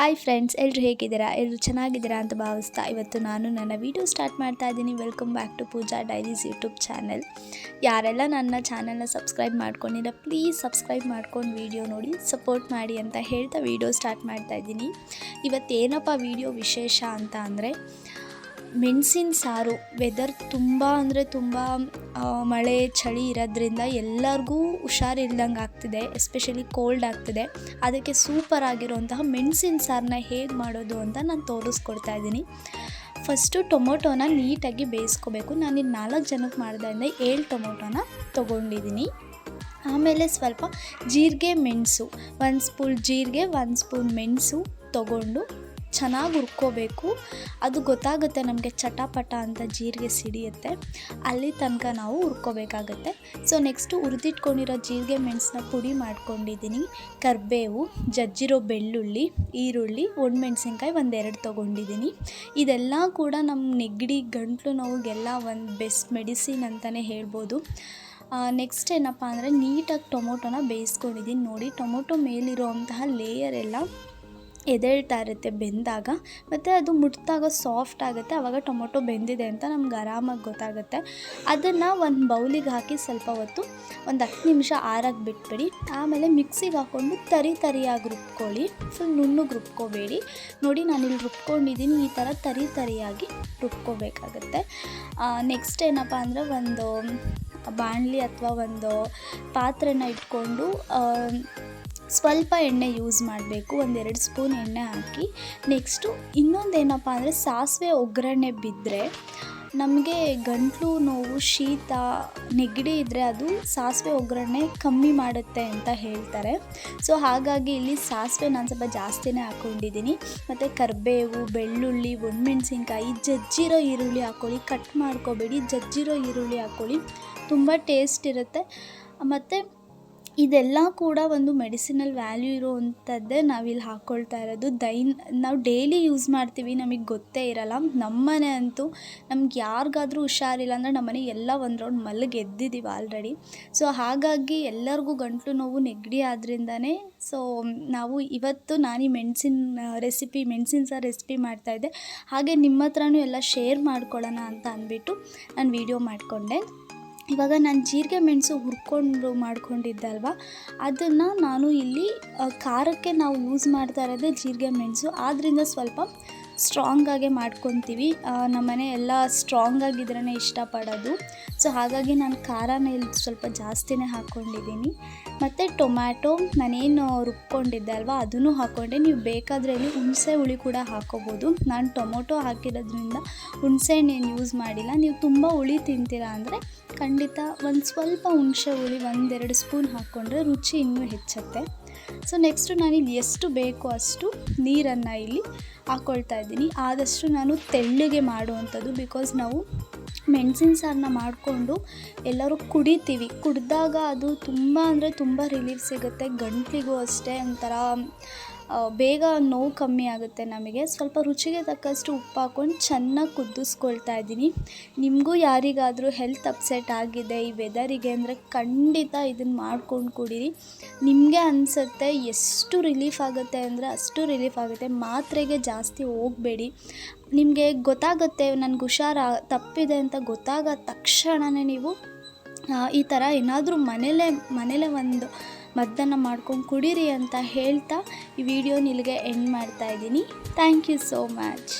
Hi friends ಎಲ್ಲರೂ ಹೇಗಿದ್ದೀರಾ? ಎಲ್ಲರೂ ಚೆನ್ನಾಗಿದ್ದೀರಾ ಅಂತ ಭಾವಿಸ್ತಾ ಇವತ್ತು ನಾನು ನನ್ನ ವೀಡಿಯೋ ಸ್ಟಾರ್ಟ್ ಮಾಡ್ತಾ ಇದ್ದೀನಿ. Welcome back to Pooja diaries YouTube channel ಯಾರೆಲ್ಲ ನನ್ನ ಚಾನಲ್ನ ಸಬ್ಸ್ಕ್ರೈಬ್ ಮಾಡ್ಕೊಂಡಿಲ್ಲ ಪ್ಲೀಸ್ ಸಬ್ಸ್ಕ್ರೈಬ್ ಮಾಡ್ಕೊಂಡು ವೀಡಿಯೋ ನೋಡಿ ಸಪೋರ್ಟ್ ಮಾಡಿ ಅಂತ ಹೇಳ್ತಾ ವೀಡಿಯೋ ಸ್ಟಾರ್ಟ್ ಮಾಡ್ತಾ ಇದ್ದೀನಿ. ಇವತ್ತೇನಪ್ಪ ವೀಡಿಯೋ ವಿಶೇಷ ಅಂತ ಅಂದರೆ ಮೆಣಸಿನ ಸಾರು ವೆದರ್ ತುಂಬ ಅಂದರೆ ತುಂಬ ಮಳೆ, ಚಳಿ ಇರೋದ್ರಿಂದ ಎಲ್ಲರಿಗೂ ಹುಷಾರಿಲ್ದಂಗೆ ಆಗ್ತಿದೆ ಎಸ್ಪೆಷಲಿ ಕೋಲ್ಡ್ ಆಗ್ತಿದೆ. ಅದಕ್ಕೆ ಸೂಪರ್ ಆಗಿರುವಂತಹ ಮೆಣಸಿನ ಸಾರನ್ನ ಹೇಗೆ ಮಾಡೋದು ಅಂತ ನಾನು ತೋರಿಸ್ಕೊಡ್ತಾ ಇದ್ದೀನಿ. ಫಸ್ಟು ಟೊಮೊಟೊನ ನೀಟಾಗಿ ಬೇಯಿಸ್ಕೋಬೇಕು. ನಾನು ನಾಲ್ಕು ಜನಕ್ಕೆ ಮಾಡಿದ್ರಿಂದ ಏಳು ಟೊಮೊಟೊನ ತೊಗೊಂಡಿದ್ದೀನಿ ಆಮೇಲೆ ಸ್ವಲ್ಪ ಜೀರಿಗೆ ಮೆಣಸು, ಒಂದು ಸ್ಪೂನ್ ಜೀರಿಗೆ, ಒಂದು ಸ್ಪೂನ್ ಮೆಣಸು ತೊಗೊಂಡು ಚೆನ್ನಾಗಿ ಹುರ್ಕೋಬೇಕು. ಅದು ಗೊತ್ತಾಗುತ್ತೆ ನಮಗೆ ಚಟಾಪಟ ಅಂತ ಜೀರಿಗೆ ಸಿಡಿಯುತ್ತೆ. ಅಲ್ಲಿ ತನಕ ನಾವು ಹುರ್ಕೋಬೇಕಾಗತ್ತೆ. ಸೊ ನೆಕ್ಸ್ಟು ಹುರಿದಿಟ್ಕೊಂಡಿರೋ ಜೀರಿಗೆ ಮೆಣಸನ್ನ ಪುಡಿ ಮಾಡ್ಕೊಂಡಿದ್ದೀನಿ. ಕರಿಬೇವು, ಜಜ್ಜಿರೋ ಬೆಳ್ಳುಳ್ಳಿ, ಈರುಳ್ಳಿ, ಒಣಮೆಣ್ಸಿನ್ಕಾಯಿ ಒಂದೆರಡು ತೊಗೊಂಡಿದ್ದೀನಿ. ಇದೆಲ್ಲ ಕೂಡ ನಮ್ಮ ನೆಗಡಿ ಗಂಟ್ಲು ನೋವಿಗೆಲ್ಲ ಒಂದು ಬೆಸ್ಟ್ ಮೆಡಿಸಿನ್ ಅಂತಲೇ ಹೇಳ್ಬೋದು. ನೆಕ್ಸ್ಟ್ ಏನಪ್ಪ ಅಂದರೆ ನೀಟಾಗಿ ಟೊಮೊಟೊನ ಬೇಯಿಸ್ಕೊಂಡಿದ್ದೀನಿ. ನೋಡಿ, ಟೊಮೊಟೊ ಮೇಲಿರುವಂತಹ ಲೇಯರ್ ಎಲ್ಲ ಎದೇಳ್ತಾ ಇರುತ್ತೆ, ಬೆಂದಾಗ. ಮತ್ತು ಅದು ಮುಟ್ಟಿದಾಗ ಸಾಫ್ಟ್ ಆಗುತ್ತೆ. ಆವಾಗ ಟೊಮೊಟೊ ಬೆಂದಿದೆ ಅಂತ ನಮ್ಗೆ ಆರಾಮಾಗಿ ಗೊತ್ತಾಗುತ್ತೆ. ಅದನ್ನು ಒಂದು ಬೌಲಿಗೆ ಹಾಕಿ ಸ್ವಲ್ಪ ಹೊತ್ತು ಒಂದು ಹತ್ತು ನಿಮಿಷ ಆರಕ್ಕೆ ಬಿಟ್ಬಿಡಿ. ಆಮೇಲೆ ಮಿಕ್ಸಿಗೆ ಹಾಕ್ಕೊಂಡು ತರಿ ತರಿಯಾಗಿ ರುಬ್ಕೊಳ್ಳಿ. ಫುಲ್ ನುಣ್ಣಗೆ ರುಬ್ಕೋಬೇಡಿ. ನೋಡಿ ನಾನಿಲ್ಲಿ ರುಬ್ಕೊಂಡಿದ್ದೀನಿ. ಈ ಥರ ತರಿ ತರಿಯಾಗಿ ರುಬ್ಕೋಬೇಕಾಗತ್ತೆ. ನೆಕ್ಸ್ಟ್ ಏನಪ್ಪ ಅಂದರೆ ಒಂದು ಬಾಣಲಿ ಅಥವಾ ಒಂದು ಪಾತ್ರೆನ ಇಟ್ಕೊಂಡು ಸ್ವಲ್ಪ ಎಣ್ಣೆ ಯೂಸ್ ಮಾಡಬೇಕು, ಒಂದೆರಡು ಸ್ಪೂನ್ ಎಣ್ಣೆ ಹಾಕಿ. ನೆಕ್ಸ್ಟು ಇನ್ನೊಂದೇನಪ್ಪ ಅಂದರೆ ಸಾಸಿವೆ ಒಗ್ಗರಣೆ ಬಿದ್ದರೆ ನಮಗೆ ಗಂಟ್ಲು ನೋವು, ಶೀತ, ನೆಗಡಿ ಇದ್ದರೆ ಅದು ಸಾಸಿವೆ ಒಗ್ಗರಣೆ ಕಮ್ಮಿ ಮಾಡುತ್ತೆ ಅಂತ ಹೇಳ್ತಾರೆ. ಸೊ ಹಾಗಾಗಿ ಇಲ್ಲಿ ಸಾಸಿವೆ ನಾನು ಸ್ವಲ್ಪ ಜಾಸ್ತಿನೇ ಹಾಕ್ಕೊಂಡಿದ್ದೀನಿ ಮತ್ತು ಕರಿಬೇವು, ಬೆಳ್ಳುಳ್ಳಿ, ಒಣಮೆಣ್ಸಿನ್ಕಾಯಿ, ಜಜ್ಜಿರೋ ಈರುಳ್ಳಿ ಹಾಕ್ಕೊಳ್ಳಿ ಕಟ್ ಮಾಡ್ಕೋಬೇಡಿ, ಜಜ್ಜಿರೋ ಈರುಳ್ಳಿ ಹಾಕ್ಕೊಳ್ಳಿ ತುಂಬ ಟೇಸ್ಟ್ ಇರುತ್ತೆ. ಮತ್ತು ಇದೆಲ್ಲ ಕೂಡ ಒಂದು ಮೆಡಿಸಿನಲ್ ವ್ಯಾಲ್ಯೂ ಇರುವಂಥದ್ದೇ ನಾವಿಲ್ಲಿ ಹಾಕ್ಕೊಳ್ತಾ ಇರೋದು. ದೈನ್, ನಾವು ಡೈಲಿ ಯೂಸ್ ಮಾಡ್ತೀವಿ, ನಮಗೆ ಗೊತ್ತೇ ಇರಲ್ಲ. ನಮ್ಮನೆ ಅಂತೂ ನಮ್ಗೆ ಯಾರಿಗಾದ್ರೂ ಹುಷಾರಿಲ್ಲ ಅಂದರೆ ನಮ್ಮನೆ ಎಲ್ಲ ಒಂದು ರೌಂಡ್ ಮಲ್ಲಿಗೆ ಎದ್ದಿದ್ದೀವಿ ಆಲ್ರೆಡಿ ಸೊ ಹಾಗಾಗಿ ಎಲ್ಲರಿಗೂ ಗಂಟಲು ನೋವು ನೆಗಡಿ ಆದ್ರಿಂದನೇ ಸೊ ನಾವು ಇವತ್ತು ನಾನು ಈ ಮೆಣಸಿನ ರೆಸಿಪಿ ಮೆಣಸಿನ ಸಾರು ರೆಸಿಪಿ ಮಾಡ್ತಾಯಿದ್ದೆ ಹಾಗೆ ನಿಮ್ಮ ಹತ್ರನೂ ಎಲ್ಲ ಶೇರ್ ಮಾಡ್ಕೊಳ್ಳೋಣ ಅಂತ ಅಂದ್ಬಿಟ್ಟು ನಾನು ವೀಡಿಯೋ ಮಾಡಿಕೊಂಡೆ. ಇವಾಗ ನಾನು ಜೀರಿಗೆ ಮೆಣಸು ಹುರ್ಕೊಂಡು ಮಾಡ್ಕೊಂಡಿದ್ದಲ್ವ, ಅದನ್ನು ನಾನು ಇಲ್ಲಿ ಖಾರಕ್ಕೆ ನಾವು ಯೂಸ್ ಮಾಡ್ತಾ ಇರೋದೇ ಜೀರಿಗೆ ಮೆಣಸು. ಆದ್ದರಿಂದ ಸ್ವಲ್ಪ ಸ್ಟ್ರಾಂಗಾಗೆ ಮಾಡ್ಕೊತೀವಿ. ನಮ್ಮನೆ ಎಲ್ಲ ಸ್ಟ್ರಾಂಗ್ ಆಗಿದ್ರೇ ಇಷ್ಟಪಡೋದು. ಸೊ ಹಾಗಾಗಿ ನಾನು ಖಾರನ ಇಲ್ಲಿ ಸ್ವಲ್ಪ ಜಾಸ್ತಿನೇ ಹಾಕ್ಕೊಂಡಿದ್ದೀನಿ ಮತ್ತು ಟೊಮ್ಯಾಟೊ ನಾನೇನು ರುಬ್ಕೊಂಡಿದ್ದೆ ಅಲ್ವಾ, ಅದನ್ನು ಹಾಕ್ಕೊಂಡೆ ನೀವು ಬೇಕಾದರೆ ಇಲ್ಲಿ ಹುಣಸೆ ಹುಳಿ ಕೂಡ ಹಾಕೋಬೋದು. ನಾನು ಟೊಮೊಟೊ ಹಾಕಿರೋದ್ರಿಂದ ಹುಣಸೆ ಹಣ್ಣೇನು ಯೂಸ್ ಮಾಡಿಲ್ಲ. ನೀವು ತುಂಬ ಹುಳಿ ತಿಂತೀರಾ ಅಂದರೆ ಖಂಡಿತ ಒಂದು ಸ್ವಲ್ಪ ಹುಣಸೆ ಹುಳಿ, ಒಂದೆರಡು ಸ್ಪೂನ್ ಹಾಕ್ಕೊಂಡ್ರೆ ರುಚಿ ಇನ್ನೂ ಹೆಚ್ಚುತ್ತೆ. ಸೊ ನೆಕ್ಸ್ಟು ನಾನಿಲ್ಲಿ ಎಷ್ಟು ಬೇಕೋ ಅಷ್ಟು ನೀರನ್ನು ಇಲ್ಲಿ ಹಾಕ್ಕೊಳ್ತಾ ಇದ್ದೀನಿ. ಆದಷ್ಟು ನಾನು ತೆಳ್ಳಗೆ ಮಾಡುವಂಥದ್ದು ಬಿಕಾಸ್ ನಾವು ಮೆಣಸಿನ ಸಾರನ್ನ ಮಾಡಿಕೊಂಡು ಎಲ್ಲರೂ ಕುಡಿತೀವಿ. ಕುಡಿದಾಗ ಅದು ತುಂಬ ಅಂದರೆ ತುಂಬ ರಿಲೀಫ್ ಸಿಗುತ್ತೆ. ಗಂಟ್ಲಿಗೂ ಅಷ್ಟೇ ಒಂಥರ ಬೇಗ ನೋವು ಕಮ್ಮಿ ಆಗುತ್ತೆ ನಮಗೆ. ಸ್ವಲ್ಪ ರುಚಿಗೆ ತಕ್ಕಷ್ಟು ಉಪ್ಪು ಹಾಕ್ಕೊಂಡು ಚೆನ್ನಾಗಿ ಕುದಿಸ್ಕೊಳ್ತಾ ಇದ್ದೀನಿ. ನಿಮಗೂ ಯಾರಿಗಾದರೂ ಹೆಲ್ತ್ ಅಪ್ಸೆಟ್ ಆಗಿದೆ, ಈ ವೆದರಿಗೆ ಅಂದರೆ ಖಂಡಿತ ಇದನ್ನು ಮಾಡ್ಕೊಂಡು ಕುಡೀರಿ. ನಿಮಗೆ ಅನಿಸುತ್ತೆ ಎಷ್ಟು ರಿಲೀಫ್ ಆಗುತ್ತೆ ಅಂದರೆ ಅಷ್ಟು ರಿಲೀಫ್ ಆಗುತ್ತೆ. ಮಾತ್ರೆಗೆ ಜಾಸ್ತಿ ಹೋಗಬೇಡಿ. ನಿಮಗೆ ಗೊತ್ತಾಗುತ್ತೆ, ನನಗೆ ಹುಷಾರ ತಪ್ಪಿದೆ ಅಂತ ಗೊತ್ತಾಗ ತಕ್ಷಣವೇ ನೀವು ಈ ಥರ ಏನಾದರೂ ಮನೇಲೇ ಮನೇಲೇ ಒಂದು ಮದ್ದನ್ನು ಮಾಡ್ಕೊಂಡು ಕುಡೀರಿ ಅಂತ ಹೇಳ್ತಾ ಈ ವಿಡಿಯೋ ಇಲ್ಲಿಗೆ ಎಂಡ್ ಮಾಡ್ತಾ ಇದ್ದೀನಿ. Thank you so much